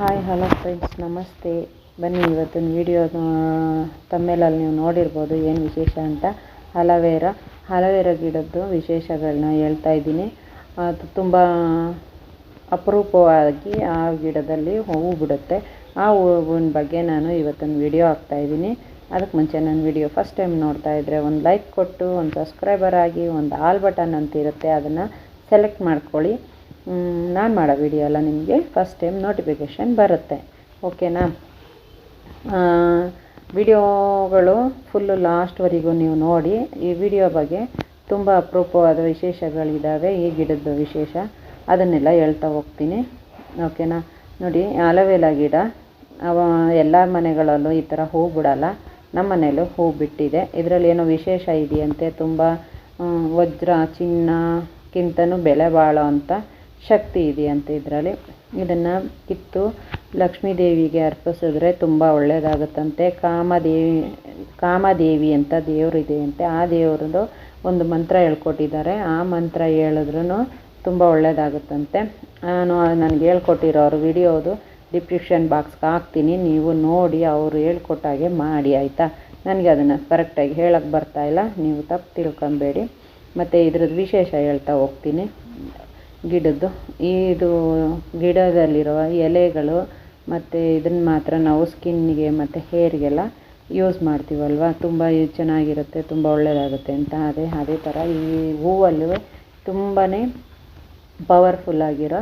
Hi hello friends ನಮಸ್ತೆ ಬನ್ನಿ, ಇವತ್ತಿನ ವಿಡಿಯೋ ತಮ್ಮೇಲಲ್ಲಿ ನೀವು ನೋಡಿರ್ಬೋದು ಏನು ವಿಶೇಷ ಅಂತ. ಹಲವೇರ ಹಲವೇರ ಗಿಡದ್ದು ವಿಶೇಷಗಳನ್ನ ಹೇಳ್ತಾ ಇದ್ದೀನಿ. ಅದು ತುಂಬ ಅಪರೂಪವಾಗಿ ಆ ಗಿಡದಲ್ಲಿ ಹೂವು ಬಿಡುತ್ತೆ. ಆ ಹೂವಿನ ಬಗ್ಗೆ ನಾನು ಇವತ್ತಿನ ವಿಡಿಯೋ ಹಾಕ್ತಾಯಿದ್ದೀನಿ ಅದಕ್ಕೆ ಮುಂಚೆ ನನ್ನ ವಿಡಿಯೋ ಫಸ್ಟ್ ಟೈಮ್ ನೋಡ್ತಾ ಇದ್ದರೆ ಒಂದು ಲೈಕ್ ಕೊಟ್ಟು, ಒಂದು ಸಬ್ಸ್ಕ್ರೈಬರ್ ಆಗಿ, ಒಂದು ಆಲ್ ಬಟನ್ ಅಂತ ಇರುತ್ತೆ ಅದನ್ನು ಸೆಲೆಕ್ಟ್ ಮಾಡ್ಕೊಳ್ಳಿ. ನಾನು ಮಾಡೋ ವಿಡಿಯೋ ಎಲ್ಲ ನಿಮಗೆ? ಫಸ್ಟ್ ಟೈಮ್ ನೋಟಿಫಿಕೇಷನ್ ಬರುತ್ತೆ. ಓಕೆನಾ ವಿಡಿಯೋಗಳು ಫುಲ್ಲು ಲಾಸ್ಟ್ವರೆಗೂ ನೀವು ನೋಡಿ. ಈ ವಿಡಿಯೋ ಬಗ್ಗೆ ತುಂಬ ಅಪರೂಪವಾದ ವಿಶೇಷಗಳಿದ್ದಾವೆ ಈ ಗಿಡದ ವಿಶೇಷ? ಅದನ್ನೆಲ್ಲ ಹೇಳ್ತಾ ಹೋಗ್ತೀನಿ. ಓಕೆನಾ ನೋಡಿ ಅಲವೇಲ ಗಿಡ. ಅವ, ಎಲ್ಲ ಮನೆಗಳಲ್ಲೂ ಈ ಥರ ಹೂ ಬಿಡಲ್ಲ. ನಮ್ಮ ಮನೆಯಲ್ಲೂ ಹೂ ಬಿಟ್ಟಿದೆ. ಇದರಲ್ಲಿ ಏನೋ ವಿಶೇಷ ಇದೆಯಂತೆ? ತುಂಬ ವಜ್ರ ಚಿನ್ನಕ್ಕಿಂತನೂ ಬೆಲೆ ಬಾಳೋ ಅಂಥ ಶಕ್ತಿ ಇದೆಯಂತೆ ಇದರಲ್ಲಿ? ಇದನ್ನು ಕಿತ್ತು ಲಕ್ಷ್ಮೀ ದೇವಿಗೆ ಅರ್ಪಿಸಿದ್ರೆ ತುಂಬ ಒಳ್ಳೆಯದಾಗುತ್ತಂತೆ ಕಾಮದೇವಿ ಕಾಮದೇವಿ ಅಂತ ದೇವರಿದೆ ಅಂತೆ. ಆ ದೇವ್ರದ್ದು ಒಂದು ಮಂತ್ರ ಹೇಳ್ಕೊಟ್ಟಿದ್ದಾರೆ. ಆ ಮಂತ್ರ ಹೇಳಿದ್ರೂ ತುಂಬ ಒಳ್ಳೆಯದಾಗುತ್ತಂತೆ ನಾನು ನನಗೆ ಹೇಳ್ಕೊಟ್ಟಿರೋರು ವಿಡಿಯೋದು ಡಿಸ್ಕ್ರಿಪ್ಷನ್ ಬಾಕ್ಸ್ಗೆ ಹಾಕ್ತೀನಿ. ನೀವು ನೋಡಿ ಅವರು ಹೇಳ್ಕೊಟ್ಟಾಗೆ ಮಾಡಿ, ಆಯಿತಾ? ನನಗೆ ಅದನ್ನು ಕರೆಕ್ಟಾಗಿ ಹೇಳೋಕ್ಕೆ ಬರ್ತಾಯಿಲ್ಲ ನೀವು ತಪ್ಪು ತಿಳ್ಕೊಬೇಡಿ. ಮತ್ತು ಇದ್ರದ್ದು ವಿಶೇಷ ಹೇಳ್ತಾ ಹೋಗ್ತೀನಿ. ಗಿಡದ್ದು. ಇದು ಗಿಡದಲ್ಲಿರುವ ಎಲೆಗಳು ಮತ್ತು ಇದನ್ನು ಮಾತ್ರ ನಾವು ಸ್ಕಿನ್ನಿಗೆ ಮತ್ತು ಹೇರಿಗೆಲ್ಲ ಯೂಸ್ ಮಾಡ್ತೀವಲ್ವ? ತುಂಬ ಚೆನ್ನಾಗಿರುತ್ತೆ, ತುಂಬ ಒಳ್ಳೆಯದಾಗುತ್ತೆ ಅಂತ. ಅದೇ ಅದೇ ಥರ ಈ ಹೂವಲ್ಲೂ ತುಂಬಾ ಪವರ್ಫುಲ್ಲಾಗಿರೋ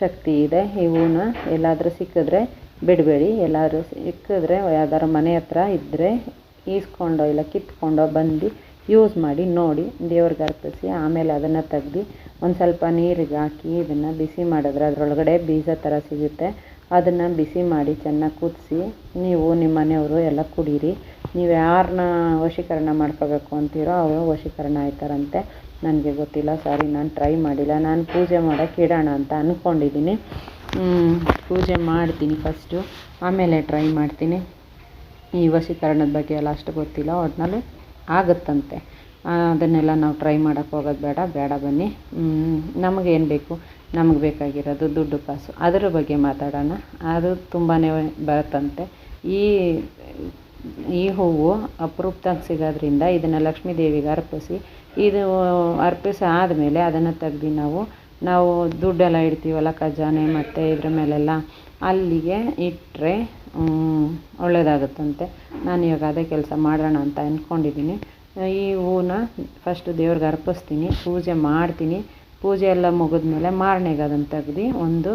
ಶಕ್ತಿ ಇದೆ. ಈ ಹೂವನ್ನ ಎಲ್ಲಾದರೂ ಸಿಕ್ಕಿದ್ರೆ ಬಿಡಬೇಡಿ. ಎಲ್ಲಾದರೂ ಸಿಕ್ಕಿದ್ರೆ ಯಾವ್ದಾರು ಮನೆ ಹತ್ರ ಇದ್ದರೆ ಈಸ್ಕೊಂಡೋ ಇಲ್ಲ ಕಿತ್ಕೊಂಡೋ ಬಂದು ಯೂಸ್ ಮಾಡಿ, ನೋಡಿ, ದೇವ್ರಿಗೆ ಅರ್ಪಿಸಿ, ಆಮೇಲೆ ಅದನ್ನು ತೆಗ್ದು ಒಂದು ಸ್ವಲ್ಪ ನೀರಿಗೆ ಹಾಕಿ ಇದನ್ನು ಬಿಸಿ ಮಾಡಿದ್ರೆ ಅದರೊಳಗಡೆ ಬೀಜ ಥರ ಸಿಗುತ್ತೆ. ಅದನ್ನು ಬಿಸಿ ಮಾಡಿ ಚೆನ್ನಾಗಿ ಕುದಿಸಿ, ನೀವು ನಿಮ್ಮ ಮನೆಯವರು ಎಲ್ಲ ಕುಡೀರಿ. ನೀವು ಯಾರನ್ನ ವಶೀಕರಣ ಮಾಡ್ಕೋಬೇಕು ಅಂತೀರೋ ಅವರು ವಶೀಕರಣ ಆಯ್ತಾರಂತೆ. ನನಗೆ ಗೊತ್ತಿಲ್ಲ, ಸಾರಿ, ನಾನು ಟ್ರೈ ಮಾಡಿಲ್ಲ. ನಾನು ಪೂಜೆ ಮಾಡೋಕ್ಕೆ ಇಡೋಣ ಅಂತ ಅಂದ್ಕೊಂಡಿದ್ದೀನಿ ಪೂಜೆ ಮಾಡ್ತೀನಿ ಫಸ್ಟು ಆಮೇಲೆ ಟ್ರೈ ಮಾಡ್ತೀನಿ. ಈ ವಶೀಕರಣದ ಬಗ್ಗೆ ಎಲ್ಲ ಅಷ್ಟು ಗೊತ್ತಿಲ್ಲ ಒಟ್ಟಿನಲ್ಲಿ ಆಗುತ್ತಂತೆ. ಅದನ್ನೆಲ್ಲ ನಾವು ಟ್ರೈ ಮಾಡೋಕ್ಕೆ ಹೋಗೋದು ಬೇಡ ಬೇಡ ಬನ್ನಿ. ನಮಗೇನು ಬೇಕು? ನಮಗೆ ಬೇಕಾಗಿರೋದು ದುಡ್ಡು ಕಾಸು. ಅದರ ಬಗ್ಗೆ ಮಾತಾಡೋಣ. ಅದು ತುಂಬಾ ಬರುತ್ತಂತೆ. ಈ ಈ ಹೂವು ಅಪರೂಪದಾಗ ಸಿಗೋದ್ರಿಂದ ಇದನ್ನು ಲಕ್ಷ್ಮೀ ದೇವಿಗೆ ಅರ್ಪಿಸಿ, ಇದು ಅರ್ಪಿಸಿ ಆದಮೇಲೆ ಅದನ್ನು ತೆಗ್ದು ನಾವು ನಾವು ದುಡ್ಡೆಲ್ಲ ಇಡ್ತೀವಲ್ಲ ಖಜಾನೆ ಮತ್ತು ಇದ್ರ ಮೇಲೆಲ್ಲ ಅಲ್ಲಿಗೆ ಇಟ್ಟರೆ ಒಳ್ಳೆಯದಾಗುತ್ತಂತೆ ನಾನು ಇವಾಗ ಅದೇ ಕೆಲಸ ಮಾಡೋಣ ಅಂತ ಅಂದ್ಕೊಂಡಿದ್ದೀನಿ ಈ ಹೂವನ್ನ ಫಸ್ಟು ದೇವ್ರಿಗೆ ಅರ್ಪಿಸ್ತೀನಿ, ಪೂಜೆ ಮಾಡ್ತೀನಿ. ಪೂಜೆ ಎಲ್ಲ ಮುಗಿದ್ಮೇಲೆ ಮಾರನೆಗೆ ಅದನ್ನು ತೆಗ್ದು ಒಂದು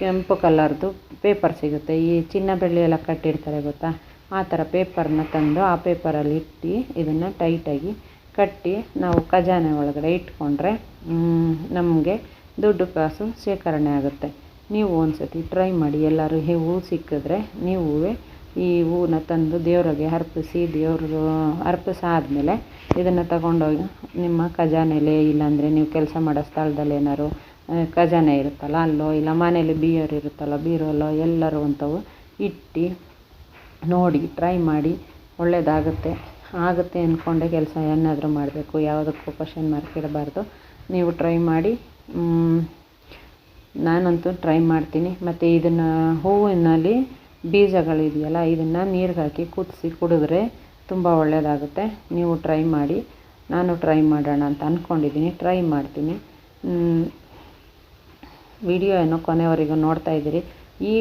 ಕೆಂಪು ಕಲರ್ದು ಪೇಪರ್ ಸಿಗುತ್ತೆ. ಈ ಚಿನ್ನ ಬೆಳ್ಳಿ ಎಲ್ಲ ಕಟ್ಟಿರ್ತಾರೆ ಗೊತ್ತಾ? ಆ ಥರ ಪೇಪರ್ನ ತಂದು ಆ ಪೇಪರಲ್ಲಿ ಇಟ್ಟು ಇದನ್ನು ಟೈಟಾಗಿ ಕಟ್ಟಿ ನಾವು ಖಜಾನೆ ಒಳಗಡೆ ಇಟ್ಕೊಂಡ್ರೆ ನಮಗೆ ದುಡ್ಡು ಕಾಸು ಶೇಖರಣೆ ಆಗುತ್ತೆ. ನೀವು ಒಂದು ಸತಿ ಟ್ರೈ ಮಾಡಿ, ಎಲ್ಲರೂ ಈ ಹೂವು ಸಿಕ್ಕಿದ್ರೆ ನೀವು ಈ ಹೂವನ್ನ ತಂದು ದೇವ್ರಿಗೆ ಅರ್ಪಿಸಿ, ದೇವರು ಅರ್ಪಿಸಾದ್ಮೇಲೆ ಇದನ್ನು ತಗೊಂಡೋಗಿ ನಿಮ್ಮ ಖಜಾನೆಲೆ, ಇಲ್ಲಾಂದರೆ ನೀವು ಕೆಲಸ ಮಾಡೋ ಸ್ಥಳದಲ್ಲಿ ಏನಾದ್ರು ಖಜಾನೆ ಇರುತ್ತಲ್ಲ, ಅಲ್ಲೋ, ಇಲ್ಲ ಮನೇಲಿ ಬಿಯರ್ ಇರುತ್ತಲ್ಲ, ಬೀರೋಲ್ಲೋ, ಎಲ್ಲರೂ ಅಂಥವು ಇಟ್ಟು ನೋಡಿ ಟ್ರೈ ಮಾಡಿ ಒಳ್ಳೆಯದಾಗುತ್ತೆ ಆಗುತ್ತೆ ಅಂದ್ಕೊಂಡೆ ಕೆಲಸ, ಏನಾದರೂ ಮಾಡಬೇಕು, ಯಾವುದಕ್ಕೂ ಕ್ವಶನ್ ಮಾರ್ಕ್ ಇಡಬಾರ್ದು. ನೀವು ಟ್ರೈ ಮಾಡಿ ನಾನಂತೂ ಟ್ರೈ ಮಾಡ್ತೀನಿ. ಮತ್ತು ಇದನ್ನು ಹೂವಿನಲ್ಲಿ ಬೀಜಗಳಿದೆಯಲ್ಲ, ಇದನ್ನು ನೀರಿಗೆ ಹಾಕಿ ಕುದಿಸಿ ಕುಡಿದ್ರೆ ತುಂಬ ಒಳ್ಳೆಯದಾಗುತ್ತೆ ನೀವು ಟ್ರೈ ಮಾಡಿ. ನಾನು ಟ್ರೈ ಮಾಡೋಣ ಅಂತ ಅಂದ್ಕೊಂಡಿದ್ದೀನಿ ಟ್ರೈ ಮಾಡ್ತೀನಿ. ವಿಡಿಯೋ ಏನೋ ಕೊನೆವರೆಗೂ ನೋಡ್ತಾ ಇದ್ದೀರಿ. ಈ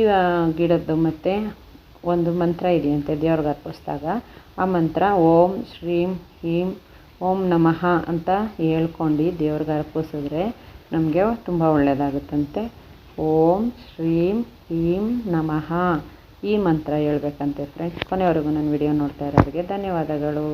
ಗಿಡದ್ದು ಮತ್ತು ಒಂದು ಮಂತ್ರ ಇದೆಯಂತೆ ದೇವ್ರಿಗೆ ಅರ್ಪಿಸಿದಾಗ. ಆ ಮಂತ್ರ ಓಂ ಶ್ರೀಂ ಹೀಂ ಓಂ ನಮಃ ಅಂತ ಹೇಳ್ಕೊಂಡು ದೇವ್ರಿಗೆ ಅರ್ಪಿಸಿದ್ರೆ ನಮಗೆ ತುಂಬ ಒಳ್ಳೆಯದಾಗುತ್ತಂತೆ ಓಂ ಶ್ರೀಂ ಹೀಂ ನಮಃ. ಈ ಮಂತ್ರ ಹೇಳ್ಬೇಕಂತೆ ಫ್ರೆಂಡ್ಸ್ ಕೊನೆವರೆಗೂ ನನ್ನ ವಿಡಿಯೋ ನೋಡ್ತಾ ಇರೋರಿಗೆ ಧನ್ಯವಾದಗಳು.